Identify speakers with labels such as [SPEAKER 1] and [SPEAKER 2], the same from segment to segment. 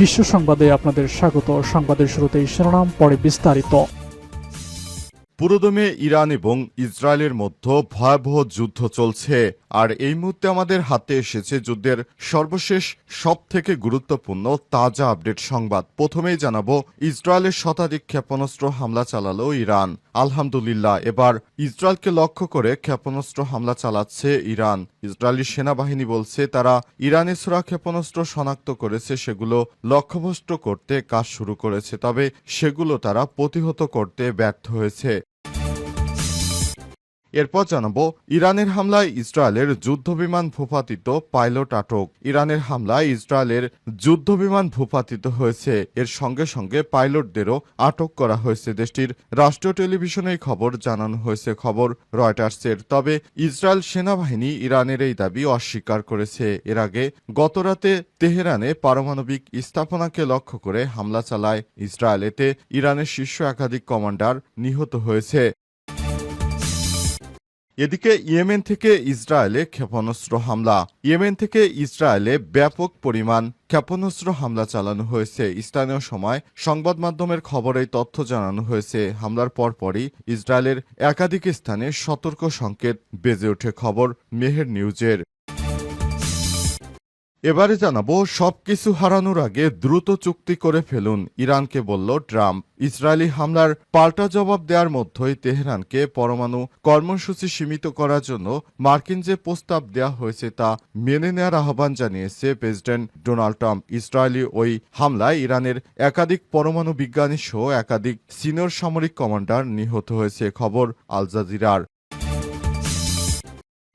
[SPEAKER 1] বিশ্ব সংবাদে আপনাদের স্বাগত। সংবাদের শুরুতেই শিরোনাম পরে বিস্তারিত।
[SPEAKER 2] পুরোদমে ইরান এবং ইসরায়েলের মধ্যে ভয়াবহ যুদ্ধ চলছে, আর এই মুহূর্তে আমাদের হাতে এসেছে যুদ্ধের সর্বশেষ সব থেকে গুরুত্বপূর্ণ, তাজা আপডেট সংবাদ। প্রথমেই জানাব, ইসরায়েলের শতাধিক ক্ষেপণাস্ত্র হামলা চালালো ইরান। আলহামদুলিল্লাহ, এবার ইসরায়েলকে লক্ষ্য করে ক্ষেপণাস্ত্র হামলা চালাচ্ছে ইরান। ইসরায়েলি সেনাবাহিনী বলছে, তারা ইরানের ছোড়া ক্ষেপণাস্ত্র শনাক্ত করেছে, সেগুলো লক্ষ্যভ্রষ্ট করতে কাজ শুরু করেছে, তবে সেগুলো তারা প্রতিহত করতে ব্যর্থ হয়েছে। এরপর জানাব, ইরানের হামলায় ইসরায়েলের যুদ্ধবিমান ভূপাতিত পাইলট আটক। ইরানের হামলায় ইসরায়েলের যুদ্ধবিমান ভূপাতিত হয়েছে। এর সঙ্গে সঙ্গে পাইলটদেরও আটক করা হয়েছে। দেশটির রাষ্ট্রীয় টেলিভিশনে খবর জানানো হয়েছে খবর রয়টার্সের। তবে ইসরায়েল সেনাবাহিনী ইরানের এই দাবি অস্বীকার করেছে। এর আগে গতরাতে তেহরানে পারমাণবিক স্থাপনাকে লক্ষ্য করে হামলা চালায় ইসরায়েল। এতে ইরানের শীর্ষ একাধিক কমান্ডার নিহত হয়েছে। এদিকে ইয়েমেন থেকে ইসরায়েলে ক্ষেপণাস্ত্র হামলা। ইয়েমেন থেকে ইসরায়েলে ব্যাপক পরিমাণ ক্ষেপণাস্ত্র হামলা চালানো হয়েছে। স্থানীয় সময় সংবাদ মাধ্যমের খবরে তথ্য জানানো হয়েছে। হামলার পরপরই ইসরায়েলের একাধিক স্থানে সতর্ক সংকেত বেজে ওঠে। খবর মেহের নিউজের। এবারে জানাব, সবকিছু হারানোর আগে দ্রুত চুক্তি করে ফেলুন, ইরানকে বলল ট্রাম্প। ইসরায়েলি হামলার পাল্টা জবাব দেওয়ার মধ্যেই তেহরানকে পরমাণু কর্মসূচি সীমিত করার জন্য মার্কিন যে প্রস্তাব দেওয়া হয়েছে তা মেনে নেওয়ার আহ্বান জানিয়েছে প্রেসিডেন্ট ডোনাল্ড ট্রাম্প। ইসরায়েলি ওই হামলায় ইরানের একাধিক পরমাণু বিজ্ঞানী সহ একাধিক সিনিয়র সামরিক কমান্ডার নিহত হয়েছে, খবর আল জাজিরার।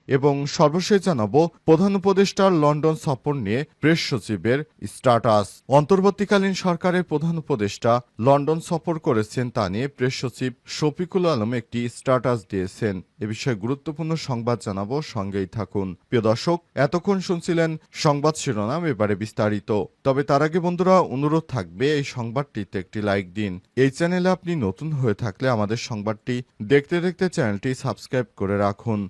[SPEAKER 2] এবং সর্বশেষ জানাব, প্রধান উপদেষ্টার লন্ডন সফর নিয়ে প্রেস সচিবের স্ট্যাটাস। অন্তর্বর্তীকালীন সরকারের প্রধান উপদেষ্টা লন্ডন সফর করেছেন তা নিয়ে প্রেস সচিব শফিকুল আলম একটি স্ট্যাটাস দিয়েছেন। এ বিষয়ে গুরুত্বপূর্ণ সংবাদ জানাব, সঙ্গেই থাকুন। প্রিয় দর্শক, এতক্ষণ শুনছিলেন সংবাদ শিরোনাম, এবারে বিস্তারিত। তবে তার আগে বন্ধুরা, অনুরোধ থাকবে এই সংবাদটিতে একটি লাইক দিন। এই চ্যানেলে আপনি নতুন হয়ে থাকলে আমাদের সংবাদটি দেখতে দেখতে চ্যানেলটি সাবস্ক্রাইব করে রাখুন।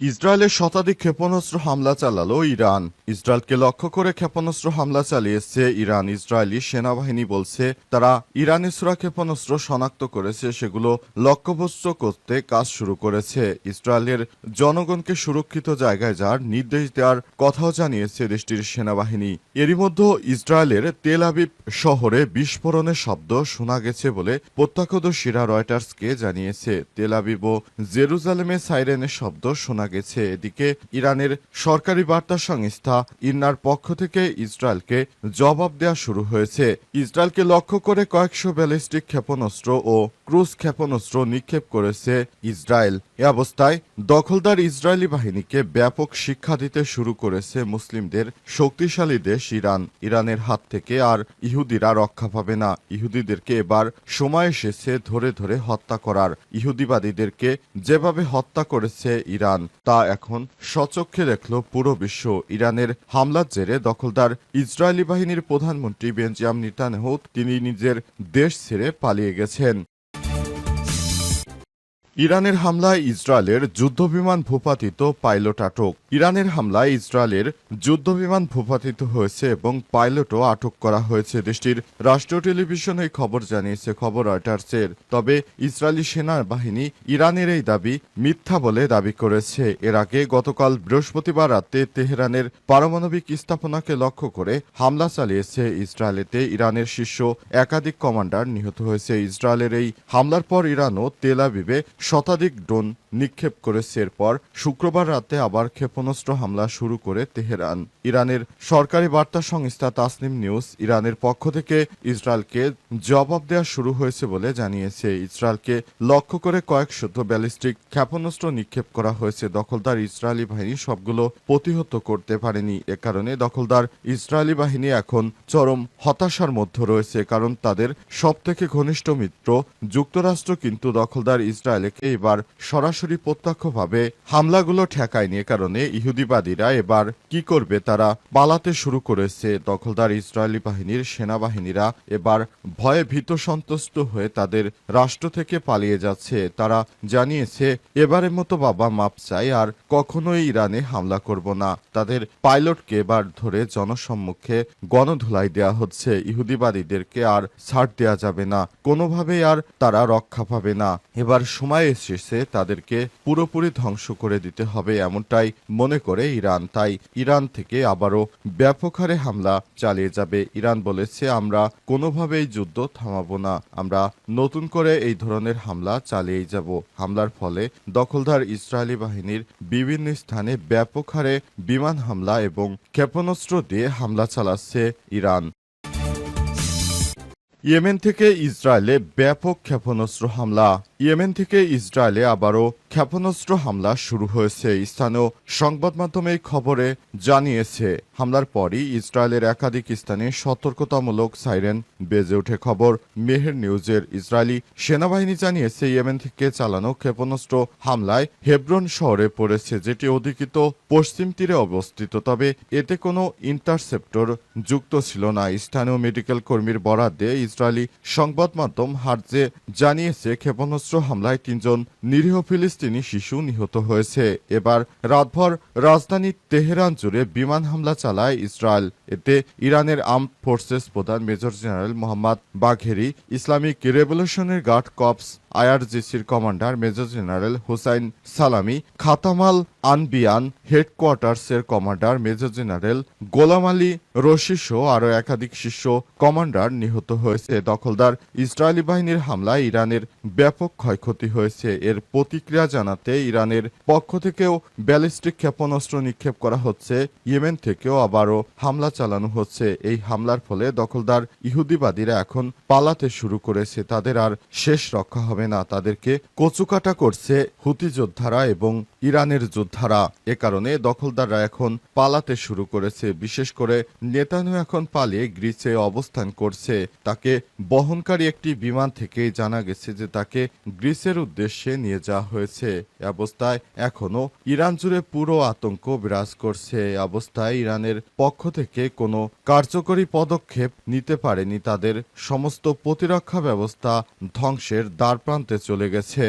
[SPEAKER 2] ইসরায়েলের শতাধিক ক্ষেপণাস্ত্র হামলা চালালো ইরান। ইসরায়েলকে লক্ষ্য করে ক্ষেপণাস্ত্র হামলা চালিয়েছে ইরান। ইসরায়েলি সেনাবাহিনী বলছে, তারা ইরানের সুরা ক্ষেপণাস্ত্র শনাক্ত করেছে, সেগুলো লক্ষ্যভ্রষ্ট করতে কাজ শুরু করেছে। ইসরায়েলের জনগণকে সুরক্ষিত জায়গায় যাওয়ার নির্দেশ দেওয়ার কথাও জানিয়েছে দেশটির সেনাবাহিনী। এরই মধ্যে ইসরায়েলের তেল আবিব শহরে বিস্ফোরণের শব্দ শোনা গেছে বলে প্রত্যক্ষদর্শীরা রয়টার্সকে জানিয়েছে। তেল আবিব ও জেরুজালেমে সাইরেনের শব্দ শোনা গেছে। এদিকে ইরানের সরকারি বার্তা সংস্থা ইন্নার পক্ষ থেকে ইসরায়েলকে জবাব দেওয়া শুরু হয়েছে। ইসরায়েলকে লক্ষ্য করে কয়েকশো ব্যালিস্টিক ক্ষেপণাস্ত্র ও ক্রুজ ক্ষেপণাস্ত্র নিক্ষেপ করেছে ইসরায়েল। এ অবস্থায় দখলদার ইসরায়েলি বাহিনীকে ব্যাপক শিক্ষা দিতে শুরু করেছে মুসলিমদের শক্তিশালী দেশ ইরান। ইরানের হাত থেকে আর ইহুদিরা রক্ষা পাবে না। ইহুদিদেরকে এবার সময় এসেছে ধরে ধরে হত্যা করার। ইহুদিবাদীদেরকে যেভাবে হত্যা করেছে ইরান তা এখন সচক্ষে দেখল পুরো বিশ্ব ইরানের হামলার জেরে দখলদার ইসরায়েলি বাহিনীর প্রধানমন্ত্রী বেঞ্জাম নিতানহ তিনি নিজের দেশ ছেড়ে পালিয়ে গেছেন। ইরানের হামলায় ইসরায়েলের যুদ্ধবিমান ভূপাতিত পাইলট আটক। ইরানের হামলায় ইসরায়েলের যুদ্ধবিমান ভূপাতিত হয়েছে এবং পাইলটও আটক করা হয়েছে দেশটির রাষ্ট্রীয় টেলিভিশন এই খবর জানিয়েছে খবর রয়টার্সের। তবে ইসরায়েলি সেনাবাহিনী ইরানের এই দাবি মিথ্যা বলে দাবি করেছে। এর আগে গতকাল বৃহস্পতিবার রাতে তেহরানের পারমাণবিক স্থাপনাকে লক্ষ্য করে হামলা চালিয়েছে ইসরায়েলেতে ইরানের শীর্ষ একাধিক কমান্ডার নিহত হয়েছে। ইসরায়েলের এই হামলার পর ইরানও তেল আবিবে শতাধিক ড্রোন নিক্ষেপ করেছে এরপর শুক্রবার রাতে আবার ক্ষেপণাস্ত্র হামলা শুরু করে তেহরান। ইরানের সরকারি বার্তা সংস্থা তাসনিম নিউজ ইরানের পক্ষ থেকে ইসরায়েলকে জবাব দেওয়া শুরু হয়েছে বলে জানিয়েছে। ইসরায়েলকে লক্ষ্য করে কয়েক শত ব্যালিস্টিক ক্ষেপণাস্ত্র নিক্ষেপ করা হয়েছে। দখলদার ইসরায়েলি বাহিনী সবগুলো প্রতিহত করতে পারেনি। এ কারণে দখলদার ইসরায়েলি বাহিনী এখন চরম হতাশার মধ্যে রয়েছে, কারণ তাদের সবথেকে ঘনিষ্ঠ মিত্র যুক্তরাষ্ট্র, কিন্তু দখলদার ইসরায়েলে থেকে এবার সরাসরি প্রত্যক্ষভাবে হামলাগুলো ঠেকায়নি কারণে ইহুদিবাদীরা এবার কি করবে তারা পালাতে শুরু করেছে। দখলদার ইসরায়েলি বাহিনীর সেনাবাহিনীরা এবার ভয়ে ভীত সন্তুষ্ট হয়ে তাদের রাষ্ট্র থেকে পালিয়ে যাচ্ছে। তারা জানিয়েছে, এবারের মতো বাবা মাপ চাই আর কখনোই ইরানে হামলা করব না। তাদের পাইলটকে এবার ধরে জনসম্মুখে গণধুলাই দেয়া হচ্ছে। ইহুদিবাদীদেরকে আর ছাড় দেয়া যাবে না। কোনোভাবেই আর তারা রক্ষা পাবে না। এবার সময় এসেছে, তাদেরকে পুরোপুরি ধ্বংস করে দিতে হবে এমনটাই মনে করে ইরান। তাই ইরান থেকে আবারও ব্যাপক হারে হামলা চালিয়ে যাবে। ইরান বলেছে, আমরা কোনোভাবেই যুদ্ধ থামাবো না। আমরা নতুন করে এই ধরনের হামলা চালিয়েই যাব। হামলার ফলে দখলদার ইসরায়েলি বাহিনীর বিভিন্ন স্থানে ব্যাপক হারে বিমান হামলা এবং ক্ষেপণাস্ত্র দিয়ে হামলা চালাচ্ছে ইরান। ইয়েমেন থেকে ইসরায়েলে ব্যাপক ক্ষেপণাস্ত্র হামলা। ইয়েমেন থেকে ইসরায়েলে আবারও ক্ষেপণাস্ত্র হামলা শুরু হয়েছে। স্থানীয় সংবাদ মাধ্যমে খবরে জানিয়েছে, হামলার পরই ইসরায়েলের একাধিক স্থানে সতর্কতামূলক সাইরেন বেজে ওঠে খবর। মেহের নিউজের ইসরায়েলি সেনাবাহিনী জানিয়েছে, ইয়েমেন থেকে চালানো ক্ষেপণাস্ত্র হামলায় হেব্রন শহরে পড়েছে, যেটি অধিকৃত পশ্চিম তীরে অবস্থিত। তবে এতে কোনো ইন্টারসেপ্টর যুক্ত ছিল না। স্থানীয় মেডিকেল কর্মীর বরাদ্দে ইসরায়েলি সংবাদ মাধ্যম হার্জে জানিয়েছে, ক্ষেপণাস্ত্র হামলায় তিনজন নিরীহ ফিলিস্তিনি শিশু নিহত হয়েছে। এবার রাতভর রাজধানী তেহরান জুড়ে বিমান হামলা চালায় ইসরায়েল। এতে ইরানের আর্ম ফোর্সেস প্রধান major general Mohammad Bagheri, Islamic revolutionary guard corps, আইআরজিসির commander major general Hossein Salami Khatam al Anbiya হেডকোয়ার্টার্সের commander major general Gholam Ali রশিসহ আরও একাধিক শীর্ষ কমান্ডার নিহত হয়েছে। দখলদার ইসরায়েলি বাহিনীর হামলায় ইরানের ব্যাপক ক্ষয়ক্ষতি হয়েছে। এর প্রতিক্রিয়া জানাতে ইরানের পক্ষ থেকেও ব্যালিস্টিক ক্ষেপণাস্ত্র নিক্ষেপ করা হচ্ছে। ইয়েমেন থেকেও আবারও হামলা চালানো হচ্ছে। এই হামলার ফলে দখলদার ইহুদিবাদীরা এখন পালাতে শুরু করেছে। তাদের আর শেষ রক্ষা হবে না। তাদেরকে কচুকাটা করছে হুতি যোদ্ধারা এবং ইরানের যোদ্ধারা। এ কারণে দখলদাররা এখন পালাতে শুরু করেছে। বিশেষ করে নেতানু এখন পালিয়ে গ্রিসে অবস্থান করছে। তাকে বহনকারী একটি বিমান থেকে জানা গেছে যে তাকে গ্রিসের উদ্দেশ্যে নিয়ে যাওয়া হয়েছে। অবস্থায় এখনও ইরান জুড়ে পুরো আতঙ্ক বিরাজ করছে। অবস্থায় ইরানের পক্ষ থেকে কোনো কার্যকরী পদক্ষেপ নিতে পারেনি তাদের সমস্ত প্রতিরক্ষা ব্যবস্থা ধ্বংসের দ্বারপ্রান্তে চলে গেছে।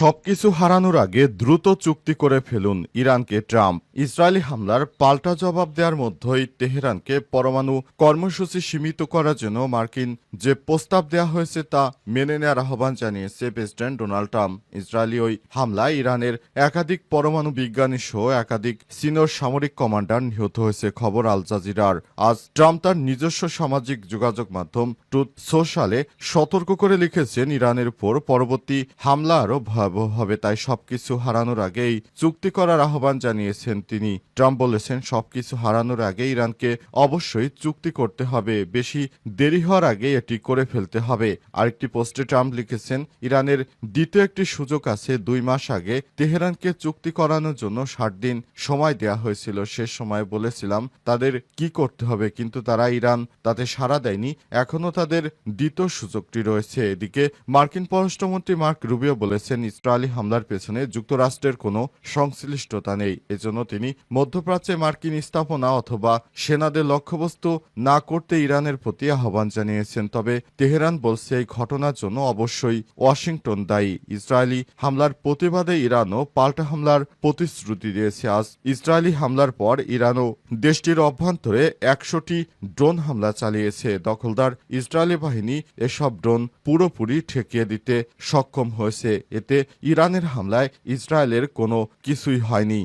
[SPEAKER 2] সবকিছু হারানোর আগে দ্রুত চুক্তি করে ফেলুন ইরানকে ট্রাম্প। ইসরায়েলি হামলার পাল্টা জবাব দেওয়ার মধ্যেই তেহরানকে পরমাণু কর্মসূচি সীমিত করার জন্য মার্কিন যে প্রস্তাব দেওয়া হয়েছে তা মেনে নেওয়ার আহ্বান জানিয়েছে প্রেসিডেন্ট ডোনাল্ড ট্রাম্প। ইসরায়েলি ওই হামলায় ইরানের একাধিক পরমাণু বিজ্ঞানী সহ একাধিক সিনিয়র সামরিক কমান্ডার নিহত হয়েছে, খবর আল জাজিরার। আজ ট্রাম্প তার নিজস্ব সামাজিক যোগাযোগ মাধ্যম ট্রুথ সোশ্যালে সতর্ক করে লিখেছেন, ইরানের উপর পরবর্তী হামলা আরও ভয়াবহ হবে, তাই সবকিছু হারানোর আগেই চুক্তি করার আহ্বান জানিয়েছেন তিনি। ট্রাম্প বলেছেন, সবকিছু হারানোর আগে ইরানকে অবশ্যই চুক্তি করতে হবে। বেশি দেরি হওয়ার আগে এটি করে ফেলতে হবে। আরেকটি পোস্টে ট্রাম্প লিখেছেন, ইরানের দ্বিতীয় একটি সুযোগ আছে, দুই মাস আগে তেহরানকে চুক্তি করানোর জন্য ষাট দিন সময় দেয়া হয়েছিল শেষ সময় বলেছিলাম তাদের কি করতে হবে, কিন্তু তারা ইরান তাতে সাড়া দেয়নি। এখনও তাদের দ্বিতীয় সুযোগটি রয়েছে। এদিকে মার্কিন পররাষ্ট্রমন্ত্রী মার্ক রুবিও বলেছেন ইসরায়েলি হামলার পেছনে যুক্তরাষ্ট্রের কোনো সংশ্লিষ্টতা নেই। এজন্য তিনি মধ্যপ্রাচ্যে মার্কিন স্থাপনা অথবা সেনাদের লক্ষ্যবস্তু না করতে ইরানের প্রতি আহ্বান জানিয়েছেন। তবে তেহরান বলছে, এই ঘটনার জন্য অবশ্যই ওয়াশিংটন দায়ী। ইসরায়েলি হামলার প্রতিবাদে ইরানও পাল্টা হামলার প্রতিশ্রুতি দিয়েছে। আজ ইসরায়েলি হামলার পর ইরানও দেশটির অভ্যন্তরে একশোটি ড্রোন হামলা চালিয়েছে। দখলদার ইসরায়েলি বাহিনী এসব ড্রোন পুরোপুরি ঠেকিয়ে দিতে সক্ষম হয়েছে। এতে ইরানের হামলায় ইসরায়েলের কোনো কিছুই হয়নি।